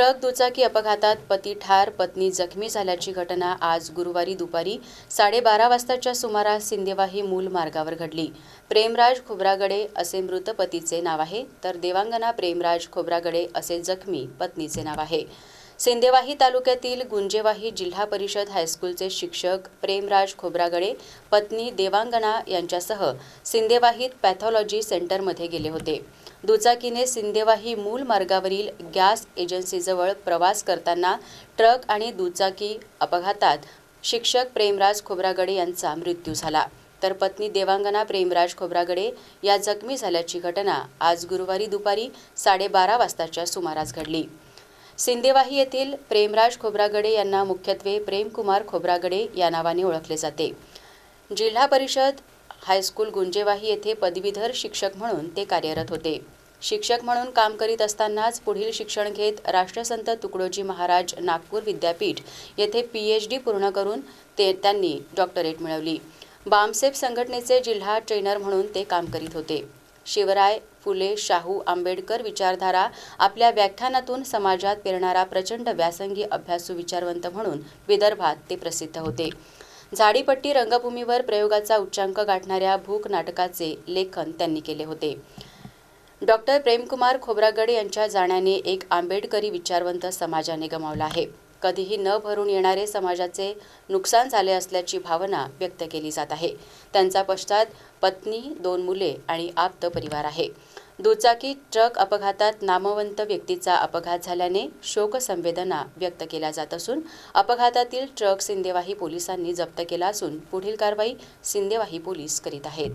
Truck दुचाकी अपघातात पती ठार पत्नी जखमी झाल्याची घटना आज गुरुवारी दुपारी साडेबारा वाजताच्या सुमारास सिंदेवाही मूल मार्गावर घडली. प्रेमराज खोब्रागडे असे मृत पतीचे नाव आहे तर देवांगना प्रेमराज खोब्रागडे असे जखमी पत्नीचे नाव आहे. सिंदेवाही तालुक्यातील गुंजेवाही जिल्हा परिषद हायस्कूलचे शिक्षक प्रेमराज खोब्रागडे पत्नी देवांगणा यांच्यासह सिंदेवाहीत पॅथॉलॉजी सेंटरमध्ये गेले होते. दुचाकीने सिंदेवाही मूल मार्गावरील गॅस एजन्सीजवळ प्रवास करताना ट्रक आणि दुचाकी अपघातात शिक्षक प्रेमराज खोब्रागडे यांचा मृत्यू झाला. तर पत्नी देवांगना प्रेमराज खोब्रागडे या जखमी झाल्याची घटना आज गुरुवारी दुपारी साडेबारा वाजताच्या सुमारास घडली. सिंदेवाही येथील प्रेमराज खोब्रागडे यांना मुख्यत्वे प्रेमकुमार खोब्रागडे या नावाने ओळखले जाते. जिल्हा परिषद हायस्कूल गुंजेवाही येथे पदवीधर शिक्षक म्हणून ते कार्यरत होते. शिक्षक म्हणून काम करीत असतानाच पुढील शिक्षण घेत राष्ट्रसंत तुकडोजी महाराज नागपूर विद्यापीठ येथे पी एच डी पूर्ण करून ते त्यांनी डॉक्टरेट मिळवली. बामसेफ संघटनेचे जिल्हा ट्रेनर म्हणून ते काम करीत होते. शिवराय फुले शाहू आंबेडकर विचारधारा आपल्या व्याख्यानातून समाजात पेरणारा प्रचंड व्यासंगी अभ्यासू विचारवंत म्हणून विदर्भात ते प्रसिद्ध होते. झाडीपट्टी रंगभूमीवर प्रयोगाचा उच्चांक गाठणाऱ्या भूक नाटकाचे लेखन त्यांनी केले होते. डॉक्टर प्रेमकुमार खोब्रागडे यांच्या जाण्याने एक आंबेडकरी विचारवंत समाजाने गमावला आहे. कधीही न भरून येणारे समाजाचे नुकसान झाले असल्याची भावना व्यक्त केली जात आहे. त्यांचा पश्चात पत्नी दोन मुले आणि आप्त परिवार आहे. दुचाकी ट्रक अपघातात नामवंत व्यक्तीचा अपघात झाल्याने शोकसंवेदना व्यक्त केल्या जात असून अपघातातील ट्रक सिंदेवाही पोलिसांनी जप्त केला असून पुढील कारवाई सिंदेवाही पोलीस करीत आहेत.